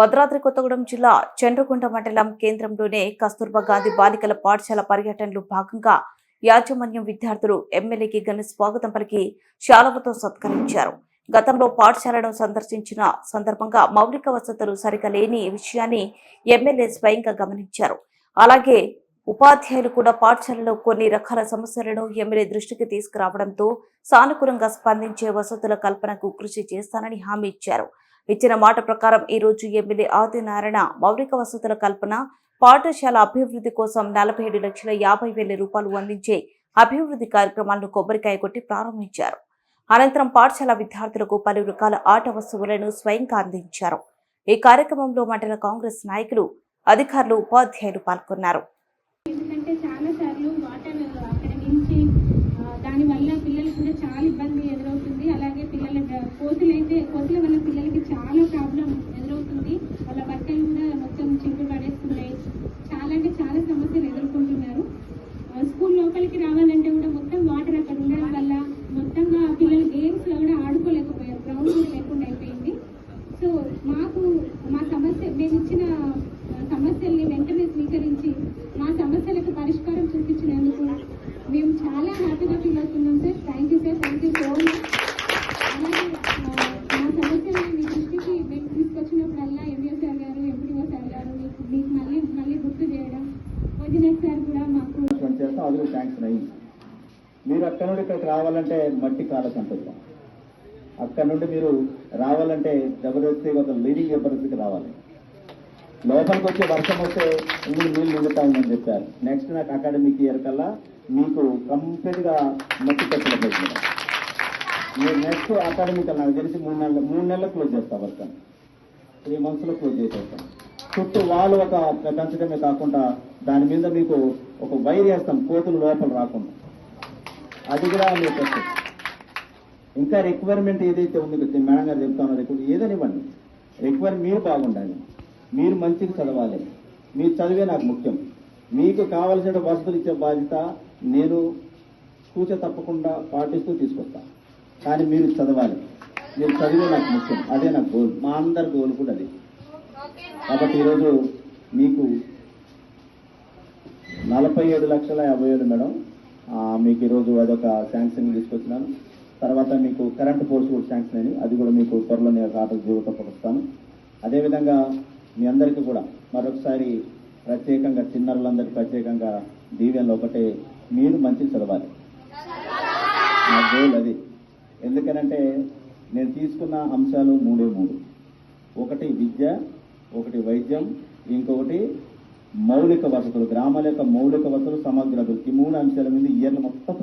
భద్రాద్రి కొత్తగూడెం జిల్లా చండ్రకుంట మండలం కేంద్రంలోనే కస్తూర్బా గాంధీ బాలికల పాఠశాల పర్యటనలో భాగంగా యాజమాన్యం విద్యార్థులు ఎమ్మెల్యేకి ఘన స్వాగతం పలికి శాలవతో సత్కరించారు. గతంలో పాఠశాలను సందర్శించిన సందర్భంగా మౌలిక వసతులు సరిగా లేని విషయాన్ని ఎమ్మెల్యే స్వయంగా గమనించారు. అలాగే ఉపాధ్యాయులు కూడా పాఠశాలలో కొన్ని రకాల సమస్యలను ఎమ్మెల్యే దృష్టికి తీసుకురావడంతో సానుకూలంగా స్పందించే వసతుల కల్పనకు కృషి చేస్తానని హామీ ఇచ్చారు. ఇచ్చిన మాట ప్రకారం ఈ రోజు ఎమ్మెల్యే ఆదినారాయణ మౌలిక వసతుల కల్పన పాఠశాల అభివృద్ధి కోసం నలభై ఏడు లక్షల యాభై వేల రూపాయలు అందించే అభివృద్ధి కార్యక్రమాలను కొబ్బరికాయ కొట్టి ప్రారంభించారు. అనంతరం పాఠశాల విద్యార్థులకు పలు రకాల ఆట వస్తువులను స్వయంగా అందించారు. ఈ కార్యక్రమంలో మండల కాంగ్రెస్ నాయకులు అధికారులు ఉపాధ్యాయులు పాల్గొన్నారు. ఎందుకంటే చాలా సార్లు వాటర్ అక్కడ నుంచి దానివల్ల కూడా చాలా ఇబ్బంది ఎదురవుతుంది అలాగే పిల్లల కోతులు అయితే కోతుల వల్ల పిల్లలకి చాలా ప్రాబ్లం ఎదురవుతుంది వాళ్ళ బట్టలు కూడా మొత్తం చింపు పడేస్తున్నాయి చాలా అంటే చాలా సమస్యలు ఎదుర్కొంటున్నారు ఆ, స్కూల్ లోపలికి రావాలంటే కూడా మొత్తం వాటర్ అక్కడ ఉండడం వల్ల మొత్తంగా పిల్లలు గేమ్స్లో కూడా ఆడుకోలేకపోయారు గ్రౌండ్ కూడా లేకుండా అయిపోయింది సో మాకు మా సమస్య మేము ఇచ్చిన ఆ, సమస్యల్ని వెంటనే స్వీకరించి మా సమస్యలకు పరిష్కారం చూపించినందుకు మేము చాలా హ్యాపీగా ఫీల్ అవుతున్నాం sir. Thank you sir thank you so much అలాగే మా సమస్యల్ని మీ దృష్టికి తీసుకొచ్చినప్పుడల్లా ఎంఏ సార్ గారు ఎంపీఓ సార్ గారు మీకు మీకు మళ్ళీ మళ్ళీ గుర్తు చేయడం. వదినేట్ సార్ కూడా మాకు అనౌన్స్మెంట్ చేస్తాం అది మీరు అక్కడ నుండి ఇక్కడికి రావాలంటే మట్టి కాళ్ళ సంతోషం అక్కడ నుండి మీరు రావాలంటే జబర్దస్తి ఒక లీడింగ్ జబర్దస్తికి రావాలి. లోపలికి వచ్చే వర్షం వస్తే ఇందులో నీళ్ళు నిండుతామని చెప్పారు. నెక్స్ట్ నాకు అకాడమిక్ ఇయర్ కల్లా మీకు కంప్లీట్గా మట్టి కట్టలు పెట్టిన మీరు నెక్స్ట్ అకాడమిక్ నాకు తెలిసి మూడు నెలలు మూడు నెలలు క్లోజ్ చేస్తా వర్క్ త్రీ మంత్స్లో క్లోజ్ చేసేస్తాం. చుట్టూ వాళ్ళు ఒక పెంచడమే కాకుండా దాని మీద మీకు ఒక వైర్ వేస్తాం కోతులు లోపల రాకుండా. అది కూడా మీకు ఇంకా రిక్వైర్మెంట్ ఏదైతే ఉంది మేడం గారు చెప్తా ఉన్నారు ఏదనివ్వండి ఇవ్వండి రిక్వైర్ మీరు బాగుండాలి. మీరు మంచిగా చదవాలి. మీరు చదివే నాకు ముఖ్యం. మీకు కావలసిన వసతులు ఇచ్చే బాధ్యత నేను కూచ తప్పకుండా పాటిస్తూ తీసుకొస్తా. కానీ మీరు చదవాలి. మీరు చదివే నాకు ముఖ్యం. అదే నాకు గోల్ మా అందరి గోల్ కూడా అది. కాబట్టి ఈరోజు మీకు నలభై ఏడు లక్షల యాభై ఏడు మేడం. మీకు ఈరోజు అదొక శాంక్షన్ తీసుకొచ్చినాను. తర్వాత మీకు కరెంట్ ఫోర్స్ కూడా శాంక్షన్ అయింది అది కూడా మీకు త్వరలో నేను ఆర్డర్ జీవితం పడుస్తాను అదేవిధంగా మీ అందరికీ కూడా మరొకసారి ప్రత్యేకంగా చిన్నారులందరికీ ప్రత్యేకంగా దీవెనలు ఒకటే మీరు మంచి చదవాలి. నా గోల్ అది. ఎందుకనంటే నేను తీసుకున్న అంశాలు మూడే మూడు. ఒకటి విద్య ఒకటి వైద్యం ఇంకొకటి మౌలిక వసతులు. గ్రామాల యొక్క మౌలిక వసతులు సమగ్ర అభివృద్ధి. మూడు అంశాల మీద ఇయర్లు మొత్తం